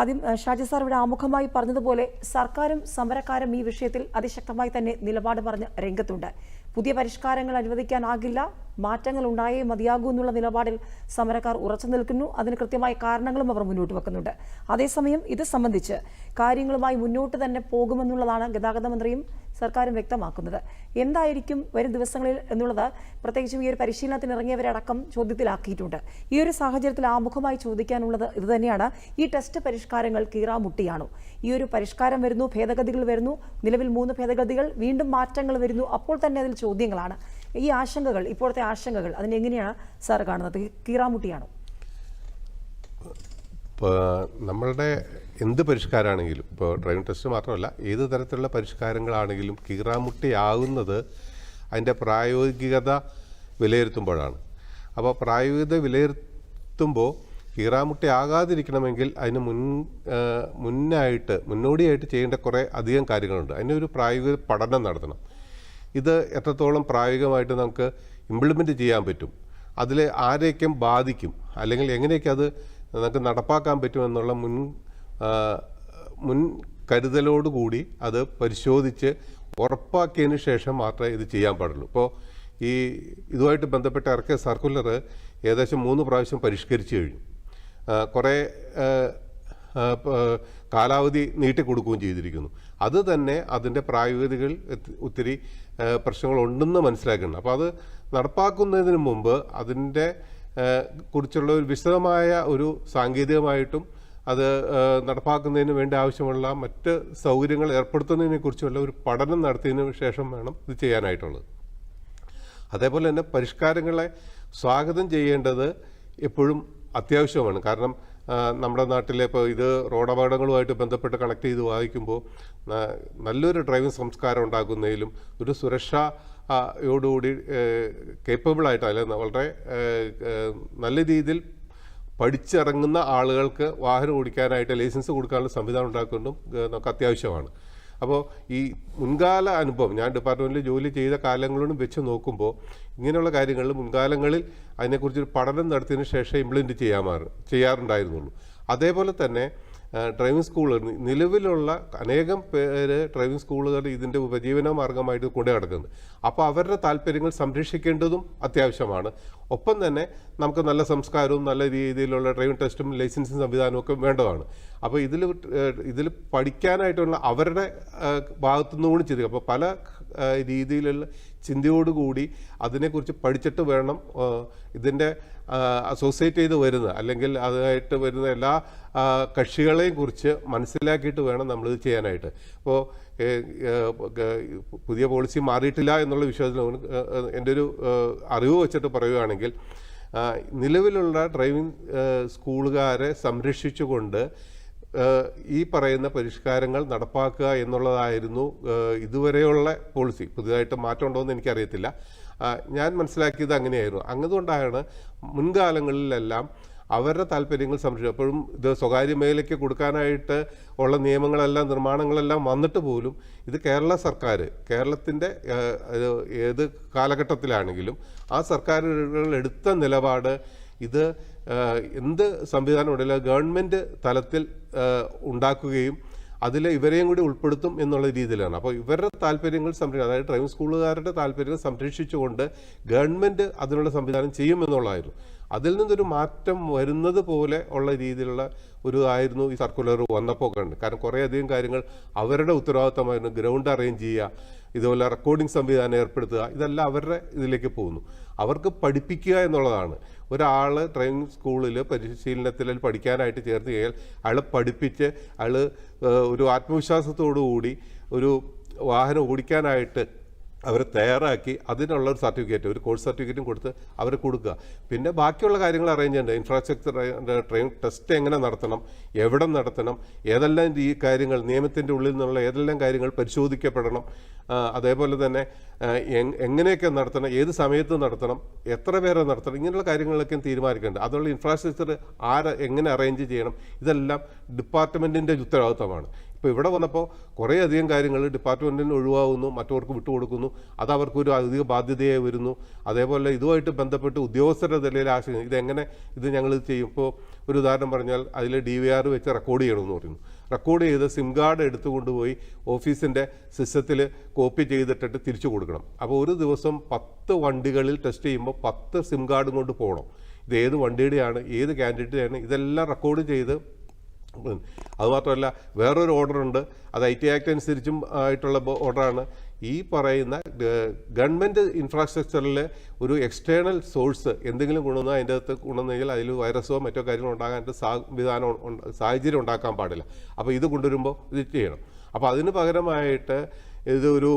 ആദ്യം ഷാജി സാർ ഇവിടെ ആമുഖമായി പറഞ്ഞതുപോലെ സർക്കാരും സമരക്കാരും ഈ വിഷയത്തിൽ അതിശക്തമായി തന്നെ നിലപാട് പറഞ്ഞ് രംഗത്തുണ്ട്. പുതിയ പരിഷ്കാരങ്ങൾ അനുവദിക്കാനാകില്ല മാറ്റങ്ങൾ ഉണ്ടായേ മതിയാകൂ എന്നുള്ള നിലപാടിൽ സമരക്കാർ ഉറച്ചു നിൽക്കുന്നു. അതിന് കൃത്യമായ കാരണങ്ങളും അവർ മുന്നോട്ട് വെക്കുന്നുണ്ട്. അതേസമയം ഇത് സംബന്ധിച്ച് കാര്യങ്ങളുമായി മുന്നോട്ട് തന്നെ പോകുമെന്നുള്ളതാണ് ഗതാഗത മന്ത്രിയും സർക്കാരും വ്യക്തമാക്കുന്നത്. എന്തായിരിക്കും വരും ദിവസങ്ങളിൽ എന്നുള്ളത് പ്രത്യേകിച്ചും ഈ ഒരു പരിശീലനത്തിന് ഇറങ്ങിയവരടക്കം ചോദ്യത്തിലാക്കിയിട്ടുണ്ട്. ഈ ഒരു സാഹചര്യത്തിൽ ആമുഖമായി ചോദിക്കാനുള്ളത് ഇത് തന്നെയാണ്. ഈ ടെസ്റ്റ് പരിഷ്കാരങ്ങൾ കീറാമുട്ടിയാണോ? ഈ ഒരു പരിഷ്കാരം വരുന്നു ഭേദഗതികൾ വരുന്നു നിലവിൽ മൂന്ന് ഭേദഗതികൾ വീണ്ടും മാറ്റങ്ങൾ വരുന്നു അപ്പോൾ തന്നെ അതിൽ ചോദ്യങ്ങളാണ്. ഈ ആശങ്കകൾ ഇപ്പോഴത്തെ ആശങ്കകൾ അതിനെങ്ങനെയാണ് സാർ കാണുന്നത്? കീറാമുട്ടിയാണോ? നമ്മളുടെ എന്ത് പരിഷ്കാരമാണെങ്കിലും ഇപ്പോൾ ഡ്രൈവിംഗ് ടെസ്റ്റ് മാത്രമല്ല ഏത് തരത്തിലുള്ള പരിഷ്കാരങ്ങളാണെങ്കിലും കീറാമുട്ടിയാകുന്നത് അതിന്റെ പ്രായോഗികത വിലയിരുത്തുമ്പോഴാണ്. അപ്പോൾ പ്രായോഗികത വിലയിരുത്തുമ്പോൾ കീറാമുട്ടി ആകാതിരിക്കണമെങ്കിൽ അതിന് മുൻ മുന്നായിട്ട് മുന്നോടിയായിട്ട് ചെയ്യേണ്ട കുറേ അധികം കാര്യങ്ങളുണ്ട്. അതിനൊരു പ്രായോഗിക പഠനം നടത്തണം. ഇത് എത്രത്തോളം പ്രായോഗികമായിട്ട് നമുക്ക് ഇംപ്ലിമെന്റ് ചെയ്യാൻ പറ്റും അതിൽ ആരെയൊക്കെ ബാധിക്കും അല്ലെങ്കിൽ എങ്ങനെയൊക്കെ അത് നമുക്ക് നടപ്പാക്കാൻ പറ്റുമെന്നുള്ള മുൻ മുൻ കരുതലോടുകൂടി അത് പരിശോധിച്ച് ഉറപ്പാക്കിയതിന് ശേഷം മാത്രമേ ഇത് ചെയ്യാൻ പാടുള്ളൂ. ഇപ്പോൾ ഈ ഇതുമായിട്ട് ബന്ധപ്പെട്ട ഇറക്കിയ സർക്കുലർ ഏകദേശം മൂന്ന് പ്രാവശ്യം പരിഷ്കരിച്ചു കഴിഞ്ഞു. കുറേ കാലാവധി നീട്ടിക്കൊടുക്കുകയും ചെയ്തിരിക്കുന്നു. അത് തന്നെ അതിന്റെ പ്രായോഗികതകൾ എത്തി- ഒത്തിരി പ്രശ്നങ്ങളുണ്ടെന്ന് മനസ്സിലാക്കണം അപ്പോൾ അത് നടപ്പാക്കുന്നതിന് മുമ്പ് അതിന്റെ കുറിച്ചുള്ള ഒരു വിശദമായ ഒരു സാങ്കേതികമായിട്ടും അത് നടപ്പാക്കുന്നതിന് വേണ്ടി ആവശ്യമുള്ള മറ്റ് സൗകര്യങ്ങൾ ഏർപ്പെടുത്തുന്നതിനെ കുറിച്ചുള്ള ഒരു പഠനം നടത്തിയതിന് ശേഷം വേണം ഇത് ചെയ്യാനായിട്ടുള്ളത്. അതേപോലെ തന്നെ പരിഷ്കാരങ്ങളെ സ്വാഗതം ചെയ്യേണ്ടത് എപ്പോഴും അത്യാവശ്യമാണ്. കാരണം നമ്മുടെ നാട്ടിലെ ഇപ്പോൾ ഇത് റോഡ് അപകടങ്ങളുമായിട്ട് ബന്ധപ്പെട്ട് കണക്ട് ചെയ്ത് വായിക്കുമ്പോൾ നല്ലൊരു ഡ്രൈവിംഗ് സംസ്കാരം ഉണ്ടാക്കുന്നതിലും ഒരു സുരക്ഷയോടുകൂടി കേപ്പബിളായിട്ട് അല്ലെങ്കിൽ വളരെ നല്ല രീതിയിൽ പഠിച്ചിറങ്ങുന്ന ആളുകൾക്ക് വാഹനം ഓടിക്കാനായിട്ട് ലൈസൻസ് കൊടുക്കാനുള്ള സംവിധാനം ഉണ്ടാക്കുന്നതും നമുക്ക് അത്യാവശ്യമാണ്. അപ്പോൾ ഈ മുൻകാല അനുഭവം ഞാൻ ഡിപ്പാർട്ട്മെന്റിൽ ജോലി ചെയ്ത കാലങ്ങളോടും വെച്ച് നോക്കുമ്പോൾ ഇങ്ങനെയുള്ള കാര്യങ്ങളിൽ മുൻകാലങ്ങളിൽ അതിനെക്കുറിച്ചൊരു പഠനം നടത്തിയതിന് ശേഷം ഇംപ്ലിമെന്റ് ചെയ്യാമാറ് ചെയ്യാറുണ്ടായിരുന്നുള്ളൂ. അതേപോലെ തന്നെ ഡ്രൈവിംഗ് സ്കൂളുകൾ നിലവിലുള്ള അനേകം പേര് ഡ്രൈവിംഗ് സ്കൂളുകൾ ഇതിന്റെ ഉപജീവന മാർഗമായിട്ട് കൊണ്ടു നടക്കുന്നത് അപ്പോൾ അവരുടെ താല്പര്യങ്ങൾ സംരക്ഷിക്കേണ്ടതും അത്യാവശ്യമാണ്. ഒപ്പം തന്നെ നമുക്ക് നല്ല സംസ്കാരവും നല്ല രീതിയിലുള്ള ഡ്രൈവിംഗ് ടെസ്റ്റും ലൈസൻസും സംവിധാനവും ഒക്കെ വേണ്ടതാണ്. അപ്പോൾ ഇതിൽ ഇതിൽ പഠിക്കാനായിട്ടുള്ള അവരുടെ ഭാഗത്തുനിന്നുകൂടി ഭാഗത്തുനിന്ന് കൂടി ചിന്തിക്കുക അപ്പോൾ പല രീതിയിലുള്ള ചിന്തയോടുകൂടി അതിനെക്കുറിച്ച് പഠിച്ചിട്ട് വേണം ഇതിന്റെ അസോസിയേറ്റ് ചെയ്ത് വരുന്നത് അല്ലെങ്കിൽ അതായിട്ട് വരുന്ന എല്ലാ കക്ഷികളെയും കുറിച്ച് മനസ്സിലാക്കിയിട്ട് വേണം നമ്മളിത് ചെയ്യാനായിട്ട്. അപ്പോൾ പുതിയ പോളിസി മാറിയിട്ടില്ല എന്നുള്ള വിശ്വാസത്തിൽ എന്റെ ഒരു അറിവ് വെച്ചിട്ട് പറയുകയാണെങ്കിൽ നിലവിലുള്ള ഡ്രൈവിംഗ് സ്കൂളുകാരെ സംരക്ഷിച്ചുകൊണ്ട് ഈ പറയുന്ന പരിഷ്കാരങ്ങൾ നടപ്പാക്കുക എന്നുള്ളതായിരുന്നു ഇതുവരെയുള്ള പോളിസി പുതിയതായിട്ട് മാറ്റമുണ്ടോ എന്ന് എനിക്കറിയത്തില്ല ഞാൻ മനസ്സിലാക്കിയത് അങ്ങനെയായിരുന്നു. അങ്ങതുകൊണ്ടാണ് മുൻകാലങ്ങളിലെല്ലാം അവരുടെ താല്പര്യങ്ങൾ സംരക്ഷിക്കും ഇത് സ്വകാര്യ മേഖലയ്ക്ക് കൊടുക്കാനായിട്ട് ഉള്ള നിയമങ്ങളെല്ലാം നിർമ്മാണങ്ങളെല്ലാം വന്നിട്ട് പോലും ഇത് കേരള സർക്കാർ കേരളത്തിന്റെ ഏത് കാലഘട്ടത്തിലാണെങ്കിലും ആ സർക്കാരുകൾ എടുത്ത നിലപാട് ഇത് എന്ത് സംവിധാനം ഉണ്ടല്ലോ ഗവൺമെന്റ് തലത്തിൽ ഉണ്ടാക്കുകയും അതിൽ ഇവരെയും കൂടി ഉൾപ്പെടുത്തും എന്നുള്ള രീതിയിലാണ്. അപ്പോൾ ഇവരുടെ താല്പര്യങ്ങൾ സംരക്ഷിക്കുക അതായത് ഡ്രൈവിംഗ് സ്കൂളുകാരുടെ താല്പര്യങ്ങൾ സംരക്ഷിച്ചുകൊണ്ട് ഗവൺമെന്റ് അതിനുള്ള സംവിധാനം ചെയ്യുമെന്നുള്ളതായിരുന്നു. അതിൽ നിന്നൊരു മാറ്റം വരുന്നത് പോലെ ഉള്ള രീതിയിലുള്ള ഒരു ആയിരുന്നു ഈ സർക്കുലർ വന്നപ്പോൾ കണ്ട്. കാരണം കുറേയധികം കാര്യങ്ങൾ അവരുടെ ഉത്തരവാദിത്തമായിരുന്നു. ഗ്രൗണ്ട് അറേഞ്ച് ചെയ്യുക ഇതുപോലെ റെക്കോർഡിംഗ് സംവിധാനം ഏർപ്പെടുത്തുക ഇതെല്ലാം അവരുടെ ഇതിലേക്ക് പോകുന്നു. അവർക്ക് പഠിപ്പിക്കുക എന്നുള്ളതാണ്. ഒരാൾ ട്രെയിനിങ് സ്കൂളിൽ പരിശീലനത്തിൽ പഠിക്കാനായിട്ട് ചേർത്ത് കഴിഞ്ഞാൽ അയാളെ പഠിപ്പിച്ച് അയാൾ ഒരു ആത്മവിശ്വാസത്തോടു കൂടി ഒരു വാഹനം ഓടിക്കാനായിട്ട് അവരെ തയ്യാറാക്കി അതിനുള്ള ഒരു സർട്ടിഫിക്കറ്റ് ഒരു കോഴ്സ് സർട്ടിഫിക്കറ്റും കൊടുത്ത് അവരെ കൊടുക്കുക. പിന്നെ ബാക്കിയുള്ള കാര്യങ്ങൾ അറേഞ്ച് ചെയ്യേണ്ടത് ഇൻഫ്രാസ്ട്രക്ചർ ട്രെയിൻ ടെസ്റ്റ് എങ്ങനെ നടത്തണം? എവിടെ നടത്തണം? ഏതെല്ലാം ഈ കാര്യങ്ങൾ നിയമത്തിന്റെ ഉള്ളിൽ നിന്നുള്ള ഏതെല്ലാം കാര്യങ്ങൾ പരിശോധിക്കപ്പെടണം? അതേപോലെ തന്നെ എങ്ങനെയൊക്കെ നടത്തണം? ഏത് സമയത്ത് നടത്തണം? എത്ര പേരെ നടത്തണം? ഇങ്ങനെയുള്ള കാര്യങ്ങളൊക്കെ തീരുമാനിക്കേണ്ടത് അതുള്ള ഇൻഫ്രാസ്ട്രക്ചർ ആരെ എങ്ങനെ അറേഞ്ച് ചെയ്യണം? ഇതെല്ലാം ഡിപ്പാർട്ട്മെന്റിന്റെ ഉത്തരവാദിത്തമാണ്. ഇപ്പോൾ ഇവിടെ വന്നപ്പോൾ കുറേ അധികം കാര്യങ്ങൾ ഡിപ്പാർട്ട്മെന്റിന് ഒഴിവാകുന്നു മറ്റവർക്ക് വിട്ടുകൊടുക്കുന്നു. അത് അവർക്കൊരു അധിക ബാധ്യതയായി വരുന്നു. അതേപോലെ ഇതുമായിട്ട് ബന്ധപ്പെട്ട് ഉദ്യോഗസ്ഥരുടെ നിലയിൽ ആശങ്ക ഇതെങ്ങനെ ഇത് ഞങ്ങൾ ചെയ്യും? ഇപ്പോൾ ഒരു ഉദാഹരണം പറഞ്ഞാൽ അതിൽ ഡി വി ആർ വെച്ച് റെക്കോർഡ് ചെയ്യണമെന്ന് പറയുന്നു. റെക്കോർഡ് ചെയ്ത് സിം കാർഡ് എടുത്തു കൊണ്ടുപോയി ഓഫീസിന്റെ സിസ്റ്റത്തിൽ കോപ്പി ചെയ്തിട്ടിട്ട് തിരിച്ചു കൊടുക്കണം. അപ്പോൾ ഒരു ദിവസം പത്ത് വണ്ടികളിൽ ടെസ്റ്റ് ചെയ്യുമ്പോൾ പത്ത് സിം കാർഡും കൊണ്ട് പോകണം. ഇത് ഏത് വണ്ടിയുടെയാണ് ഏത് കാൻഡിഡേറ്റാണ് ഇതെല്ലാം റെക്കോർഡ് ചെയ്ത്. അതുമാത്രമല്ല വേറൊരു ഓർഡറുണ്ട് അത് ഐ ടി ആക്ട് അനുസരിച്ചും ആയിട്ടുള്ള ഓർഡറാണ്. ഈ പറയുന്ന ഗവൺമെന്റ് ഇൻഫ്രാസ്ട്രക്ചറിൽ ഒരു എക്സ്റ്റേണൽ സോഴ്സ് എന്തെങ്കിലും കൊണ്ടുവന്നാൽ അതിന്റെ അകത്ത് കൊണ്ടുവന്നെങ്കിൽ അതിൽ വൈറസോ മറ്റോ കാര്യങ്ങളോ ഉണ്ടാകാനായിട്ട് സംവിധാനം സാഹചര്യം ഉണ്ടാക്കാൻ പാടില്ല. അപ്പോൾ ഇത് കൊണ്ടുവരുമ്പോൾ ഇത് ചെയ്യണം. അപ്പോൾ അതിന് പകരമായിട്ട് ഇതൊരു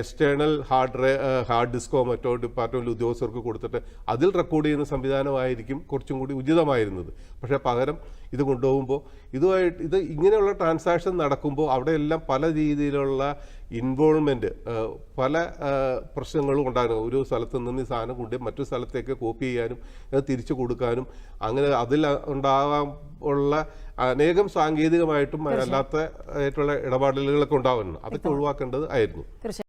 എക്സ്റ്റേണൽ ഹാർഡ് ഹാർഡ് ഡിസ്കോ മറ്റോ ഡിപ്പാർട്ട്മെന്റ് ഉദ്യോഗസ്ഥർക്ക് കൊടുത്തിട്ട് അതിൽ റെക്കോർഡ് ചെയ്യുന്ന സംവിധാനമായിരിക്കും കുറച്ചും കൂടി ഉചിതമായിരുന്നത്. പക്ഷേ പകരം ഇത് കൊണ്ടുപോകുമ്പോൾ ഇതുമായിട്ട് ഇത് ഇങ്ങനെയുള്ള ട്രാൻസാക്ഷൻ നടക്കുമ്പോൾ അവിടെയെല്ലാം പല രീതിയിലുള്ള ഇൻവോൾവ്മെന്റ് പല പ്രശ്നങ്ങളും ഉണ്ടാകുന്നു ഒരു സ്ഥലത്ത് നിന്ന് ഈ സാധനം കൊണ്ട് മറ്റു സ്ഥലത്തേക്ക് കോപ്പി ചെയ്യാനും തിരിച്ചു കൊടുക്കാനും അങ്ങനെ അതിൽ ഉണ്ടാകാൻ ഉള്ള അനേകം സാങ്കേതികമായിട്ടും അല്ലാത്ത ആയിട്ടുള്ള ഇടപാടലുകളൊക്കെ ഉണ്ടാവുന്നു അതൊക്കെ ഒഴിവാക്കേണ്ടത് ആയിരുന്നു.